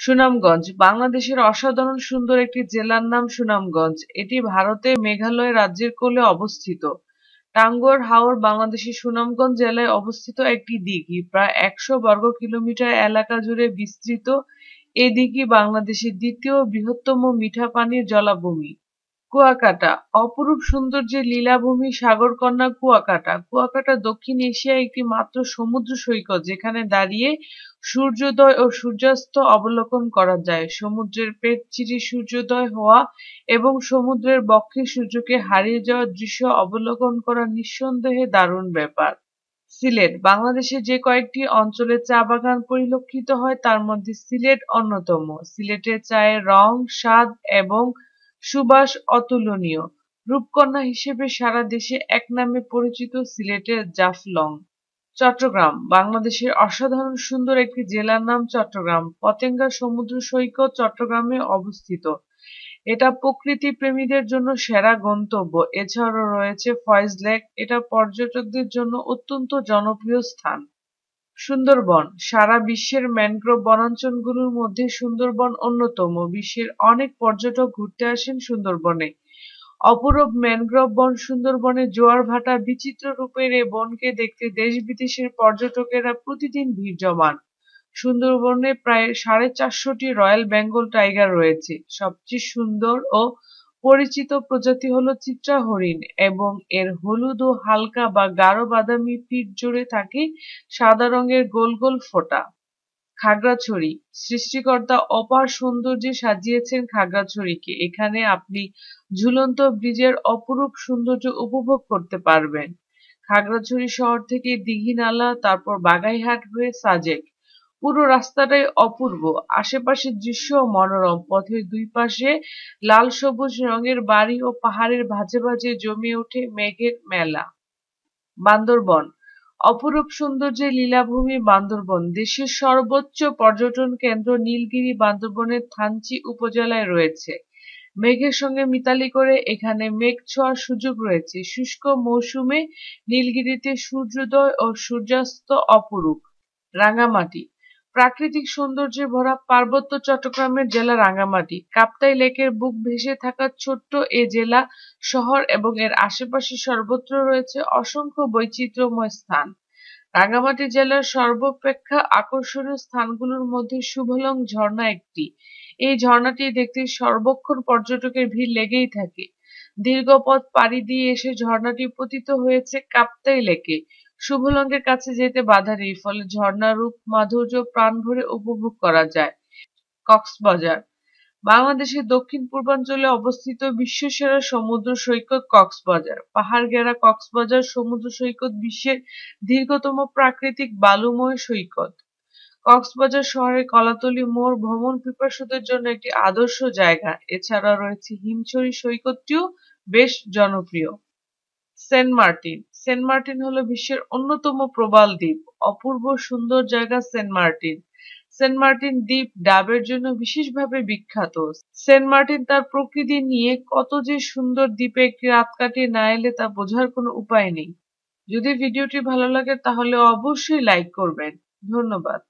সুনামগঞ্জ, বাংলাদেশের অসাধারণ সুন্দর একটি জেলার নাম সুনামগঞ্জ। এটি ভারতের মেঘালয় রাজ্যের কোলে অবস্থিত। টাঙ্গর হাওর বাংলাদেশের সুনামগঞ্জ জেলায় অবস্থিত একটি দিঘি। প্রায় একশো বর্গ কিলোমিটার এলাকা জুড়ে বিস্তৃত এ দিঘি বাংলাদেশের দ্বিতীয় বৃহত্তম মিঠা পানির জলাভূমি। কুয়াকাটা, অপরূপ সৌন্দর্যের লীলাভূমি সাগরকন্যা কুয়াকাটা। কুয়াকাটা দক্ষিণ এশিয়ায় একটি মাত্র সমুদ্র সৈকত, যেখানে দাঁড়িয়ে সূর্যোদয় ও সূর্যাস্ত অবলোকন করা যায়। সমুদ্রের পেট চিরি সূর্যোদয় হওয়া এবং সমুদ্রের বক্ষে সূর্যকে হারিয়ে যাওয়ার দৃশ্য অবলোকন করা নিঃসন্দেহে দারুণ ব্যাপার। সিলেট বাংলাদেশের যে কয়েকটি অঞ্চলে চা বাগান পরিলক্ষিত হয়, তার মধ্যে সিলেট অন্যতম। সিলেটের চায়ের রং, স্বাদ এবং সুবাস অতুলনীয়। রূপকন্যা হিসেবে সারা দেশে এক নামে পরিচিত সিলেটের জাফলং চট্টগ্রাম, বাংলাদেশের অসাধারণ সুন্দর একটি জেলার নাম চট্টগ্রাম। পতেঙ্গা সমুদ্র সৈকত চট্টগ্রামে অবস্থিত। এটা প্রকৃতি প্রেমীদের জন্য সেরা গন্তব্য। এছাড়াও রয়েছে ফয়েজ লেক। এটা পর্যটকদের জন্য অত্যন্ত জনপ্রিয় স্থান। সুন্দরবন। সারা বিশ্বের ম্যানগ্রোভ বনাঞ্চলগুলোর মধ্যে সুন্দরবন অন্যতম। বিশ্বের অনেক পর্যটক ঘুরতে আসেন সুন্দরবনে। অপরূপ ম্যানগ্রোভ বন সুন্দরবনে জোয়ার ভাটা বিচিত্র রূপের এ বনকে দেখতে দেশ বিদেশের পর্যটকেরা প্রতিদিন ভিড় জমান। সুন্দরবনে প্রায় সাড়ে চারশোটি রয়্যাল বেঙ্গল টাইগার রয়েছে। সবচেয়ে সুন্দর ও পরিচিত প্রজাতি হলো চিত্রা হরিণ এবং এর হলুদ ও হালকা বা গাঢ় বাদামি পিঠ জুড়ে থাকে সাদা রঙের গোল গোল ফোঁটা। খাগড়াছড়ি, সৃষ্টিকর্তা অপার সৌন্দর্যে সাজিয়েছেন খাগড়াছড়িকে। এখানে আপনি ঝুলন্ত ব্রিজের অপরূপ সৌন্দর্য উপভোগ করতে পারবেন। খাগড়াছড়ি শহর থেকে দিঘিনালা তারপর বাগাইহাট হয়ে সাজেক। পুরো রাস্তাটাই অপূর্ব। আশেপাশের দৃশ্য মনোরম। পথের দুই পাশে লাল, সবুজ রঙের বাড়ি ও পাহাড়ের ভাজে ভাজে জমে ওঠে মেঘের মেলা। বান্দরবন। অপরূপ সৌন্দর্যের লীলাভূমি বান্দরবন। দেশের সর্বোচ্চ পর্যটন কেন্দ্র নীলগিরি বান্দরবনের থানচি উপজেলায় রয়েছে। মেঘের সঙ্গে মিতালি করে এখানে মেঘ ছোঁয়ার সুযোগ রয়েছে। শুষ্ক মৌসুমে নীলগিরিতে সূর্যোদয় ও সূর্যাস্ত অপরূপ। রাঙামাটি। প্রাকৃতিক সৌন্দর্যে ভরা পার্বত্য চট্টগ্রামের জেলা রাঙ্গামাটি কাপ্তাই লেকের বুক ভেসে থাকা ছোট্ট এ জেলা শহর এবং এর আশেপাশে সর্বত্র রয়েছে অসংখ্য বৈচিত্র্যময় স্থান। রাঙ্গামাটি জেলার সর্বাপেক্ষা আকর্ষণীয় স্থানগুলোর মধ্যে শুভলং ঝর্ণা একটি। এই ঝর্ণাটি দেখতে সর্বক্ষণ পর্যটকের ভিড় লেগেই থাকে। দীর্ঘ পথ পাড়ি দিয়ে এসে ঝর্ণাটি পতিত হয়েছে কাপ্তাই লেকে। শুভলঙ্গের কাছে যেতে বাধা নেই, ফলে ঝর্ণার রূপ, মাধুর্য প্রাণ ভরে উপভোগ করা যায়। কক্সবাজার। বাংলাদেশের দক্ষিণ পূর্বাঞ্চলে অবস্থিত বিশ্বসেরা সমুদ্র সৈকত কক্সবাজার। পাহাড় ঘেরা কক্সবাজার সমুদ্র সৈকত বিশ্বের দীর্ঘতম প্রাকৃতিক বালুময় সৈকত। কক্সবাজার শহরের কলাতলি মোড় ভ্রমণ পিপাসুদের জন্য একটি আদর্শ জায়গা। এছাড়া রয়েছে হিমছড়ি সৈকতটিও বেশ জনপ্রিয়। Saint Martin. সেন্ট মার্টিন হলো বিশ্বের অন্যতম প্রবাল দ্বীপ। অপূর্ব সুন্দর জায়গা সেন্ট মার্টিন। সেন্ট মার্টিন দ্বীপ ডাবের জন্য বিশেষভাবে বিখ্যাত। সেন্ট মার্টিন তার প্রকৃতি নিয়ে কত যে সুন্দর দ্বীপে একটি রাত কাটিয়ে না এলে তা বোঝার কোনো উপায় নেই। যদি ভিডিওটি ভালো লাগে তাহলে অবশ্যই লাইক করবেন। ধন্যবাদ।